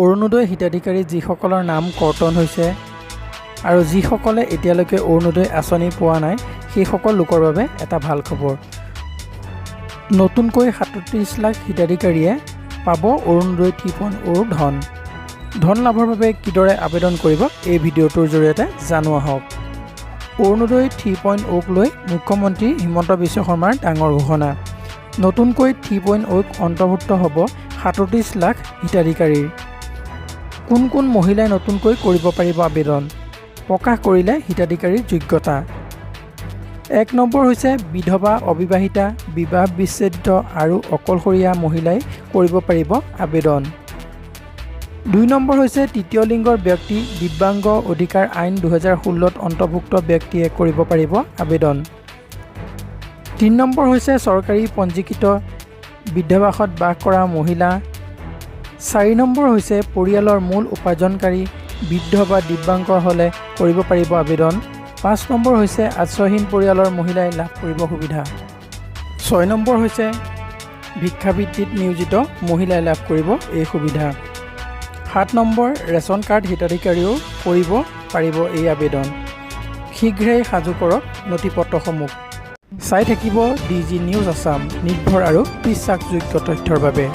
অৰুণোদয় হিতাধিকাৰী যিসকলৰ নাম কৰ্তন হৈছে আৰু যিসকলে এতিয়ালৈকে অৰুণোদয় আঁচনি পোৱা নাই সেইসকল লোকৰ বাবে এটা ভাল খবৰ। নতুনকৈ সাতত্ৰিছ লাখ হিতাধিকাৰীয়ে পাব অৰুণোদয় পইণ্ট অ'ৰ ধন। ধন লাভৰ বাবে কিদৰে আবেদন কৰিব এই ভিডিঅ'টোৰ জৰিয়তে জানো আহক। অৰুণোদয় থ্ৰী পইণ্ট অ'ক লৈ মুখ্যমন্ত্ৰী হিমন্ত বিশ্ব শৰ্মাৰ ডাঙৰ ঘোষণা। নতুনকৈ থ্ৰী পইণ্ট অ'ক অন্তৰ্ভুক্ত হ'ব সাতত্ৰিছ লাখ হিতাধিকাৰীৰ। কোন কোন মহিলাই নতুনকৈ কৰিব পাৰিব আবেদন? প্ৰকাশ কৰিলে হিতাধিকাৰীৰ যোগ্যতা। এক নম্বৰ হৈছে বিধৱা অবিবাহিতা বিবাহ বিচ্ছেদিত আৰু অকলশৰীয়া মহিলাই কৰিব পাৰিব আবেদন। দুই নম্বৰ হৈছে তৃতীয় লিংগৰ ব্যক্তি দিব্যাংগ অধিকাৰ আইন দুহেজাৰ ষোল্লত অন্তৰ্ভুক্ত ব্যক্তিয়ে কৰিব পাৰিব আবেদন। তিনি নম্বৰ হৈছে চৰকাৰী পঞ্জীকৃত বৃদ্ধাবাসত বাস কৰা মহিলা চাৰি নম্বৰ হৈছে পৰিয়ালৰ মূল উপাৰ্জনকাৰী বৃদ্ধ বা দিব্যাংগ হ'লে কৰিব পাৰিব আবেদন। পাঁচ নম্বৰ হৈছে আশ্ৰয়হীন পৰিয়ালৰ মহিলাই লাভ কৰিব সুবিধা। ছয় নম্বৰ হৈছে ভিক্ষাবৃত্তিত নিয়োজিত মহিলাই লাভ কৰিব এই সুবিধা। সাত নম্বৰ ৰেচন কাৰ্ড হিতাধিকাৰীও কৰিব পাৰিব এই আবেদন। শীঘ্ৰেই সাজু কৰক নথিপত্ৰসমূহ। চাই থাকিব ডি জি নিউজ আছাম নিৰ্ভৰ আৰু বিশ্বাসযোগ্য তথ্যৰ বাবে।